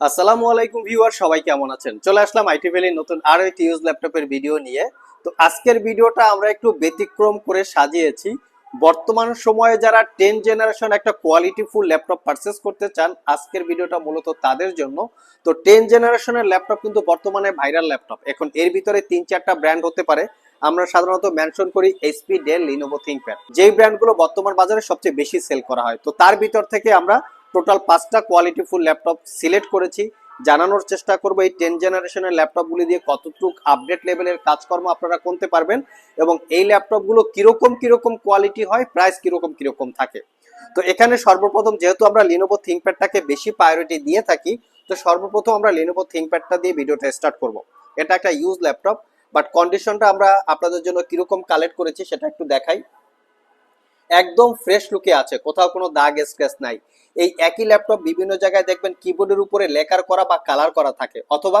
আসসালামু আলাইকুম ভিউয়ার, সবাই কেমন আছেন? চলে আসলাম আইটি ভ্যালির নতুন আরও একটি ইউজ ল্যাপটপের ভিডিও নিয়ে। তো আজকের ভিডিওটা আমরা একটু ব্যতিক্রম করে সাজিয়েছি। বর্তমান সময়ে যারা টেন জেনারেশন একটা কোয়ালিটি ফুল ল্যাপটপ পারচেস করতে চান, আজকের ভিডিওটা মূলত তাদের জন্য। তো টেন জেনারেশনের ল্যাপটপ কিন্তু বর্তমানে ভাইরাল ল্যাপটপ। এখন এর ভিতরে তিন চারটা ব্র্যান্ড হতে পারে। আমরা সাধারণত মেনশন করি এইচপি ডেল লিনোভো থিংকপ্যাড যেই ব্র্যান্ডগুলো বর্তমান বাজারে সবচেয়ে বেশি সেল করা হয়। তো তার ভিতর থেকে আমরা টোটাল পাঁচটা কোয়ালিটি ফুল ল্যাপটপ সিলেক্ট করেছি। জানানোর চেষ্টা করব এই টেন জেনারেশনের ল্যাপটপগুলি দিয়ে কতটুক আপডেট লেভেলের কাজকর্ম আপনারা করতে পারবেন এবং এই ল্যাপটপগুলো কীরকম কীরকম কোয়ালিটি হয় প্রাইস কীরকম কীরকম থাকে। তো এখানে সর্বপ্রথম যেহেতু আমরা লিনোভো থিংকপ্যাডটাকে বেশি প্রায়োরিটি দিয়ে থাকি, তো সর্বপ্রথম আমরা লিনোভো থিংকপ্যাডটা দিয়ে ভিডিওটা স্টার্ট করব। এটা একটা ইউজ ল্যাপটপ বাট কন্ডিশনটা আমরা আপনাদের জন্য কীরকম কালেক্ট করেছি সেটা একটু দেখাই। একদম ফ্রেশ লুকে আছে, কোথাও কোনো দাগ স্ক্র্যাচ নাই। এই একই ল্যাপটপ বিভিন্ন জায়গায় দেখবেন কিবোর্ডের উপরে লেকার করা বা কালার করা থাকে, অথবা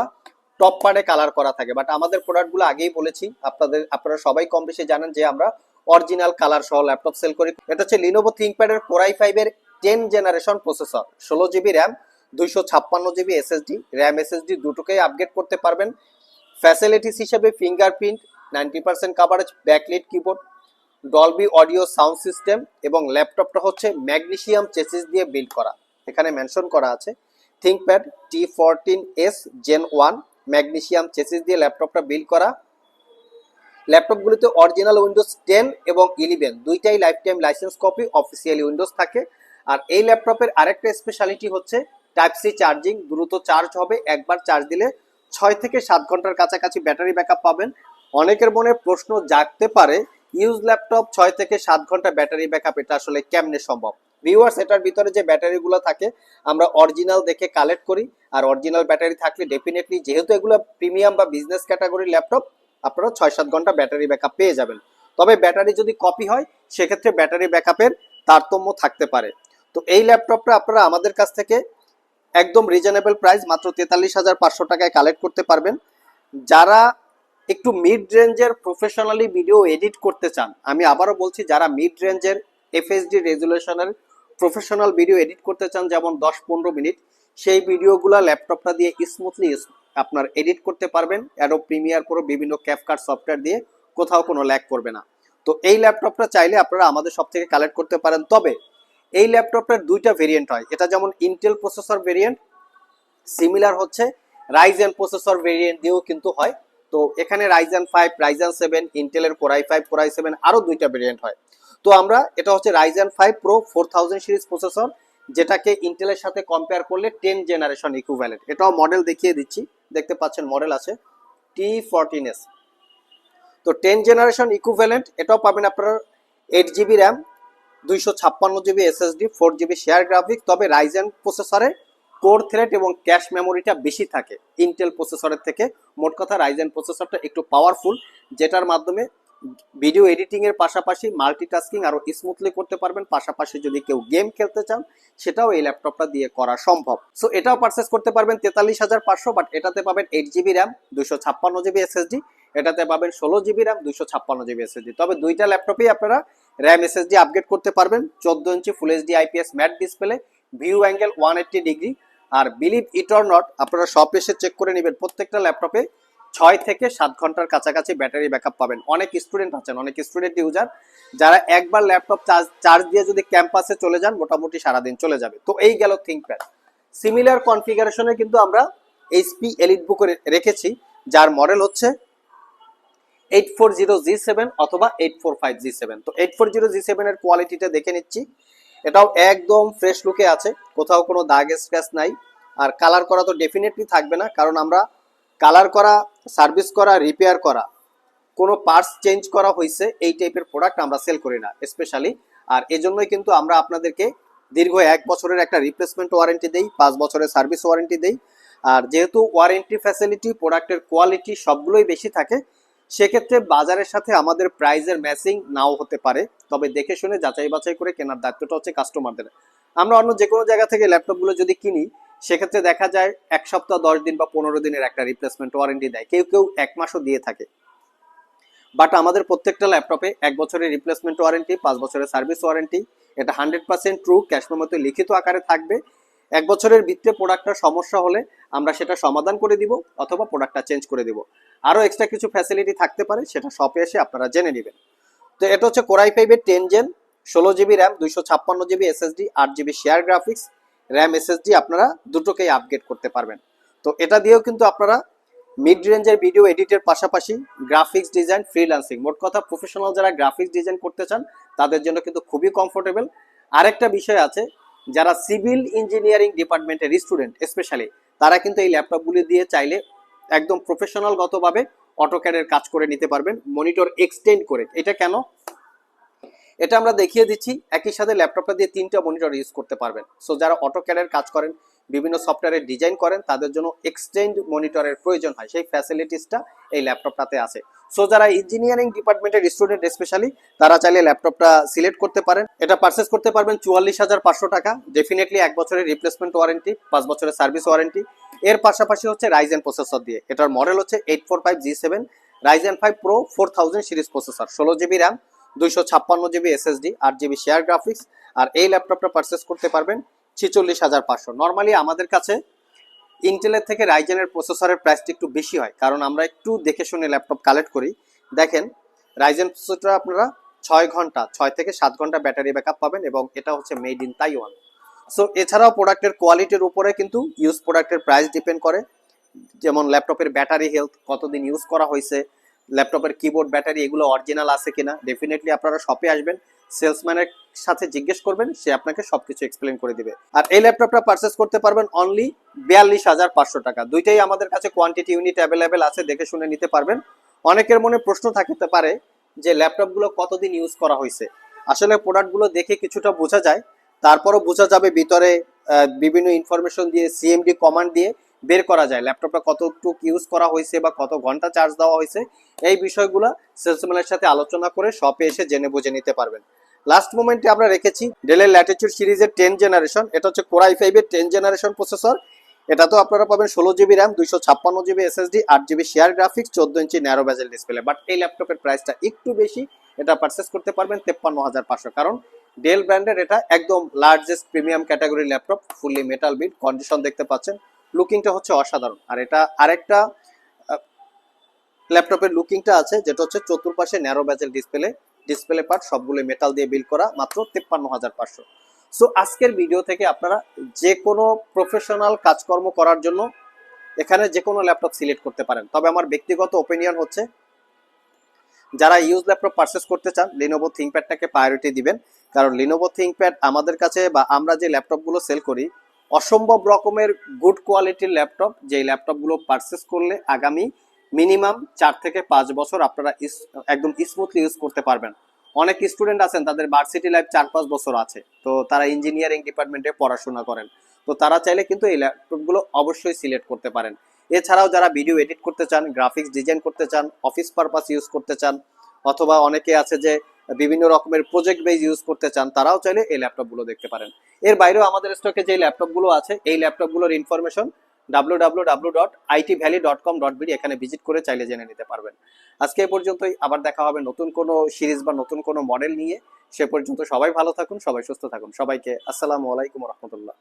টপ পার্টে কালার করা থাকে। বাট আমাদের প্রোডাক্টগুলো আগেই বলেছি, আপনাদের, আপনারা সবাই কম বেশি জানেন যে আমরা অরিজিনাল কালার সহ ল্যাপটপ সেল করি। এটা হচ্ছে লিনোভো থিংকপ্যাডের কোরাই ফাইভের টেন জেনারেশন প্রসেসর ষোলো জিবি র্যাম দুইশো ছাপ্পান্ন জিবি এসএসডি র্যাম এসএসডি দুটোকেই আপগ্রেড করতে পারবেন। ফ্যাসিলিটিস হিসেবে fingerprint ninety percent coverage backlit keyboard Dolby audio sound system এবং ল্যাপটপটা হচ্ছে ম্যাগনেশিয়াম চেসিস দিয়ে বিল্ড করা। এখানে মেনশন করা আছে ThinkPad T fourteen S gen one magnesium chassis দিয়ে ল্যাপটপটা বিল্ড করা। ল্যাপটপগুলিতে অরিজিনাল উইন্ডোজ টেন এবং ইলেভেন দুইটাই life time licence copy officially Windows থাকে। আর এই ল্যাপটপের আরেকটা স্পেশালিটি হচ্ছে টাইপ সি চার্জিং দ্রুত চার্জ হবে, একবার চার্জ দিলে ছয় থেকে সাত ঘণ্টার কাছাকাছি ব্যাটারি ব্যাকআপ পাবেন। অনেকের মনে প্রশ্ন জাগতে পারে ইউজ ল্যাপটপ ছয় থেকে সাত ঘণ্টা ব্যাটারি ব্যাকআপ, এটা আসলে কেমনে সম্ভব? ভিউয়ার্স এটার ভিতরে যে ব্যাটারিগুলো থাকে, আমরা অরিজিনাল দেখে কালেক্ট করি। আর অরিজিনাল ব্যাটারি থাকলে ডেফিনেটলি যেহেতু এগুলো প্রিমিয়াম বা বিজনেস ক্যাটাগরির ল্যাপটপ, আপনারা ছয় সাত ঘণ্টা ব্যাটারি ব্যাকআপ পেয়ে যাবেন। তবে ব্যাটারি যদি কপি হয়, সেক্ষেত্রে ব্যাটারি ব্যাকআপের তারতম্য থাকতে পারে। তো এই ল্যাপটপটা আপনারা আমাদের কাছ থেকে একদম রিজনেবল প্রাইস মাত্র তেতাল্লিশ হাজার পাঁচশো টাকায় কালেক্ট করতে পারবেন। যারা একটু মিড রেঞ্জের প্রফেশনালি ভিডিও এডিট করতে চান, আমি আবারও বলছি যারা মিড রেঞ্জের এফএসডি রেজুলেশনের প্রফেশনাল ভিডিও এডিট করতে চান, যেমন দশ পনেরো মিনিট, সেই ভিডিওগুলো ল্যাপটপটা দিয়ে স্মুথলি আপনার এডিট করতে পারবেন। অ্যাডো প্রিমিয়ার প্রো বিভিন্ন ক্যাপকার্ট সফটওয়্যার দিয়ে কোথাও কোনো ল্যাক করবে না। তো এই ল্যাপটপটা চাইলে আপনারা আমাদের সব থেকে কালেক্ট করতে পারেন। তবে এই ল্যাপটপটার দুইটা ভেরিয়েন্ট হয়। এটা যেমন ইন্টেল প্রসেসর ভেরিয়েন্ট সিমিলার হচ্ছে রাইজেন প্রসেসর ভেরিয়েন্ট দিয়েও কিন্তু হয়। তো এখানে রাইজেন ফাইভ রাইজেন সেভেন ইন্টেলের core i five core i seven আরও দুইটা ভেরিয়েন্ট হয়। তো আমরা এটা হচ্ছে Ryzen five pro four thousand series processor যেটাকে ইন্টেলের সাথে কম্পেয়ার করলে টেন জেনারেশন ইকুভ্যালেন্ট এটাও মডেল দেখিয়ে দিচ্ছি, দেখতে পাচ্ছেন মডেল আছে টি ফোরটিন এস তো টেন জেনারেশন ইকুভ্যালেন্ট এটাও পাবেন আপনার এইট জিবি র্যাম দুইশো ছাপ্পান্ন GB SSD four GB share graphic তবে রাইজেন প্রসেসরে কোর থ্রেড এবং ক্যাশ মেমোরিটা বেশি থাকে। ইন্টেল প্রসেসরের থেকে। মোট কথা রাইজেন প্রসেসরটা একটু পাওয়ারফুল যেটার মাধ্যমে ভিডিও এডিটিং এর পাশাপাশি মাল্টিটাস্কিং আরও স্মুথলি করতে পারবেন। পাশাপাশি যদি কেউ গেম খেলতে চান, সেটাও এই ল্যাপটপটা দিয়ে করা সম্ভব। সো এটাও পারচেস করতে পারবেন তেতাল্লিশ হাজার পাঁচশো বাট এটাতে পাবেন এইট জিবি র্যাম দুশো ছাপ্পান্ন জিবি এসএসডি এটাতে পাবেন ষোলো জিবি র্যাম দুশো ছাপ্পান্ন জিবি এসএসডি তবে দুইটা ল্যাপটপেই আপনারা র্যাম এসএসডি আপগ্রেড করতে পারবেন। চোদ্দ inch full HD IPS matte display view angle one eighty degree R believe it or not আপনারা সব এসে চেক করে নেবেন। প্রত্যেকটা ল্যাপটপে ছয় থেকে সাত ঘণ্টার কাছাকাছি ব্যাটারি ব্যাকআপ পাবেন। অনেক স্টুডেন্ট আছেন, অনেক স্টুডেন্ট ইউজার যারা একবার ল্যাপটপ চার্জ চার্জ দিয়ে যদি ক্যাম্পাসে চলে যান, মোটামুটি সারাদিন চলে যাবে। তো এই গেল থিঙ্কপ্যাড সিমিলার কনফিগারেশনে কিন্তু আমরা এইচপি এলিট বুক রেখেছি। যার মডেল হচ্ছে eight four zero G seven অথবা eight four five G seven তো এইট ফোর জিরো জি সেভেনের কোয়ালিটিটা দেখে নিচ্ছি। এটাও একদম ফ্রেশ লুকে আছে। কোথাও কোনো দাগ স্ক্র্যাচ নাই। আর কালার করা তো ডেফিনেটলি থাকবে না, কারণ আমরা কালার করা সার্ভিস করা রিপেয়ার করা, কোনো পার্টস চেঞ্জ করা হয়েছে এই টাইপের প্রোডাক্ট আমরা সেল করি না স্পেশালি আর এজন্যই কিন্তু আমরা আপনাদেরকে দীর্ঘ এক বছরের একটা রিপ্লেসমেন্ট ওয়ারেন্টি দেই, পাঁচ বছরের সার্ভিস ওয়ারেন্টি দেই। আর যেহেতু ওয়ারেন্টি ফ্যাসিলিটি প্রোডাক্টের কোয়ালিটি সবগুলোই বেশি থাকে সেক্ষেত্রে বাজারের সাথে আমাদের প্রাইজের ম্যাচিং নাও হতে পারে। তবে দেখে শুনে যাচাই বাছাই করে কেনার দায়িত্বটা হচ্ছে কাস্টমারদের আমরা অন্য যে কোনো জায়গা থেকে ল্যাপটপগুলো যদি কিনি, সেক্ষেত্রে দেখা যায় এক সপ্তাহ, দশ দিন বা পনেরো দিনের একটা রিপ্লেসমেন্ট ওয়ারেন্টি দেয়। কেউ কেউ এক মাসও দিয়ে থাকে। বাট আমাদের প্রত্যেকটা ল্যাপটপে এক বছরের রিপ্লেসমেন্ট ওয়ারেন্টি পাঁচ বছরের সার্ভিস ওয়ারেন্টি এটা হান্ড্রেড পার্সেন্ট ট্রু ক্যাশ মেমোতে লিখিত আকারে থাকবে। এক বছরের ভিত্তিতে প্রোডাক্টটা সমস্যা হলে আমরা সেটা সমাধান করে দিব অথবা প্রোডাক্টটা চেঞ্জ করে দিব। আরও এক্সট্রা কিছু ফ্যাসিলিটি থাকতে পারে, সেটা শপে এসে আপনারা জেনে নেবেন। তো এটা হচ্ছে কোরাই ফাইভের টেন জেন ষোলো জিবি র্যাম দুইশো ছাপ্পান্ন জিবি এসএসডি আট GB share graphics RAM SSD আপনারা দুটোকেই আপগ্রেড করতে পারবেন। তো এটা দিয়েও কিন্তু আপনারা মিড রেঞ্জের ভিডিও এডিটের পাশাপাশি গ্রাফিক্স ডিজাইন ফ্রিল্যান্সিং মোট কথা প্রফেশনাল যারা গ্রাফিক্স ডিজাইন করতে চান, তাদের জন্য কিন্তু খুবই কমফোর্টেবল আরেকটা বিষয় আছে যারা সিভিল ইঞ্জিনিয়ারিং ডিপার্টমেন্টের স্টুডেন্ট স্পেশালি তারা কিন্তু এই ল্যাপটপগুলি দিয়ে চাইলে একদম প্রফেশনালগতভাবে অটো অটোক্যাডের কাজ করে নিতে পারবেন মনিটর এক্সটেন্ড করে। এটা কেন? এটা আমরা দেখিয়ে দিচ্ছি, একই সাথে ল্যাপটপটা দিয়ে তিনটা মনিটর ইউজ করতে পারবেন। সো যারা অটোক্যাডের কাজ করেন বিভিন্ন সফটওয়্যারের ডিজাইন করেন, তাদের জন্য এক্সটেন্ড মনিটরের প্রয়োজন হয়। সেই ফ্যাসিলিটিসটা এই ল্যাপটপটাতে আছে। সো যারা ইঞ্জিনিয়ারিং ডিপার্টমেন্টের স্টুডেন্ট স্পেশালি তারা চাইলে ল্যাপটপটা সিলেক্ট করতে পারেন। এটা পারচেস করতে পারবেন চুয়াল্লিশ হাজার পাঁচশো টাকা। ডেফিনেটলি এক বছরের রিপ্লেসমেন্ট ওয়ারেন্টি পাঁচ বছরের সার্ভিস ওয়ারেন্টি এর পাশাপাশি হচ্ছে রাইজেন প্রসেসর দিয়ে। এটার মডেল হচ্ছে eight four five G seven Ryzen five pro four thousand series processor ষোলো জিবি র্যাম দুইশো ছাপ্পান্ন জিবি এসএসডি আট জিবি শেয়ার গ্রাফিক্স আর এই ল্যাপটপটা পারচেস করতে পারবেন ছেচল্লিশ হাজার পাঁচশো। নর্মালি আমাদের কাছে ইন্টেলের থেকে রাইজেনের প্রসেসরের প্রাইসটা একটু বেশি হয়, কারণ আমরা একটু দেখে শুনে ল্যাপটপ কালেক্ট করি। দেখেন রাইজেন প্রসেসরটা আপনারা ছয় ঘণ্টা, ছয় থেকে সাত ঘণ্টা ব্যাটারি ব্যাকআপ পাবেন এবং এটা হচ্ছে মেড ইন তাইওয়ান সো এছাড়াও প্রোডাক্টের কোয়ালিটির উপরে কিন্তু ইউজ প্রোডাক্টের প্রাইস ডিপেন্ড করে। যেমন ল্যাপটপের ব্যাটারি হেলথ কতদিন ইউজ করা হয়েছে ল্যাপটপের কিবোর্ড ব্যাটারি এগুলো অরিজিনাল আছে কিনা ডেফিনেটলি আপনারা শপে আসবেন। সেলসম্যানের সাথে জিজ্ঞেস করবেন, সে আপনাকে সবকিছু এক্সপ্লেন করে দিবে। আর এই ল্যাপটপটা পারচেস করতে পারবেন অনলি বিয়াল্লিশ হাজার পাঁচশো টাকা। দুইটাই আমাদের কাছে কোয়ান্টিটি ইউনিট অ্যাভেলেবেল আছে, দেখে শুনে নিতে পারবেন। অনেকের মনে প্রশ্ন থাকতে পারে যে ল্যাপটপগুলো কতদিন ইউজ করা হয়েছে? আসলে প্রোডাক্টগুলো দেখে কিছুটা বোঝা যায়, তারপরও বোঝা যাবে ভিতরে বিভিন্ন ইনফরমেশন দিয়ে সিএমডি কমান্ড দিয়ে বের করা যায়, ল্যাপটপটা কতটুকু ইউজ করা হয়েছে বা কত ঘণ্টা চার্জ দেওয়া হয়েছে। এই বিষয়গুলো সেলসম্যানের সাথে আলোচনা করে শপে এসে জেনে বুঝে নিতে পারবেন। লাস্ট মোমেন্টে আমরা রেখেছি ডেলের ল্যাটিচিউড সিরিজের টেন জেনারেশন এটা হচ্ছে কোরাই ফাইভের টেন জেনারেশন প্রসেসর এটা তো আপনারা পাবেন ষোলো জিবি র্যাম দুইশো ছাপ্পান্ন জিবি এসএসডি আট জিবি শেয়ার গ্রাফিক্স চোদ্দ inch narrow bezel display but এই ল্যাপটপের প্রাইসটা একটু বেশি, এটা পারচেস করতে পারবেন তেপ্পান্ন হাজার পাঁচশো। কারণ ডেল ব্র্যান্ডের এটা একদম largest premium category laptop fully metal build condition দেখতে পাচ্ছেন। লুকিংটা হচ্ছে অসাধারণ। আর এটা আরেকটা ল্যাপটপের লুকিংটা আছে, যেটা হচ্ছে চতুর্পাশে narrow bezel display display part সবগুলো মেটাল দিয়ে বিল করা, মাত্র তেপ্পান্ন হাজার পাঁচশো। সো আজকের ভিডিও থেকে আপনারা যে কোনো প্রফেশনাল কাজকর্ম করার জন্য এখানে যে কোনো ল্যাপটপ সিলেক্ট করতে পারেন। তবে আমার ব্যক্তিগত ওপিনিয়ন হচ্ছে, যারা ইউজ ল্যাপটপ পারচেস করতে চান লিনোভো থিঙ্কপ্যাডটাকে প্রায়োরিটি দিবেন। কারণ লিনোভো থিঙ্কপ্যাড আমাদের কাছে বা আমরা যে ল্যাপটপগুলো সেল করি, অসম্ভব রকমের গুড কোয়ালিটির ল্যাপটপ যেই ল্যাপটপগুলো পারচেস করলে আগামী মিনিমাম চার থেকে পাঁচ বছর আপনারা একদম স্মুথলি ইউজ করতে পারবেন। অনেক স্টুডেন্ট আছেন, তাদের ভার্সিটি লাইফ চার পাঁচ বছর আছে। তো তারা ইঞ্জিনিয়ারিং ডিপার্টমেন্টে পড়াশোনা করেন। তো তারা চাইলে কিন্তু এই ল্যাপটপগুলো অবশ্যই সিলেক্ট করতে পারেন। এছাড়াও যারা ভিডিও এডিট করতে চান গ্রাফিক্স ডিজাইন করতে চান অফিস পারপাস ইউজ করতে চান, অথবা অনেকে আছে যে বিভিন্ন রকমের প্রজেক্ট বেজ ইউজ করতে চান, তারাও চাইলে এই ল্যাপটপগুলো দেখতে পারেন। এর বাইরেও আমাদের স্টকে যে ল্যাপটপগুলো আছে, এই ল্যাপটপগুলোর ইনফরমেশন বিডি এখানে ভিজিট করে চাইলে জেনে নিতে পারবেন। আজকে এ পর্যন্তই, আবার দেখা হবে নতুন কোন সিরিজ বা নতুন কোন মডেল নিয়ে। সে পর্যন্ত সবাই ভালো থাকুন, সবাই সুস্থ থাকুন। সবাইকে আসসালামু আলাইকুম রহমতুল্লাহ।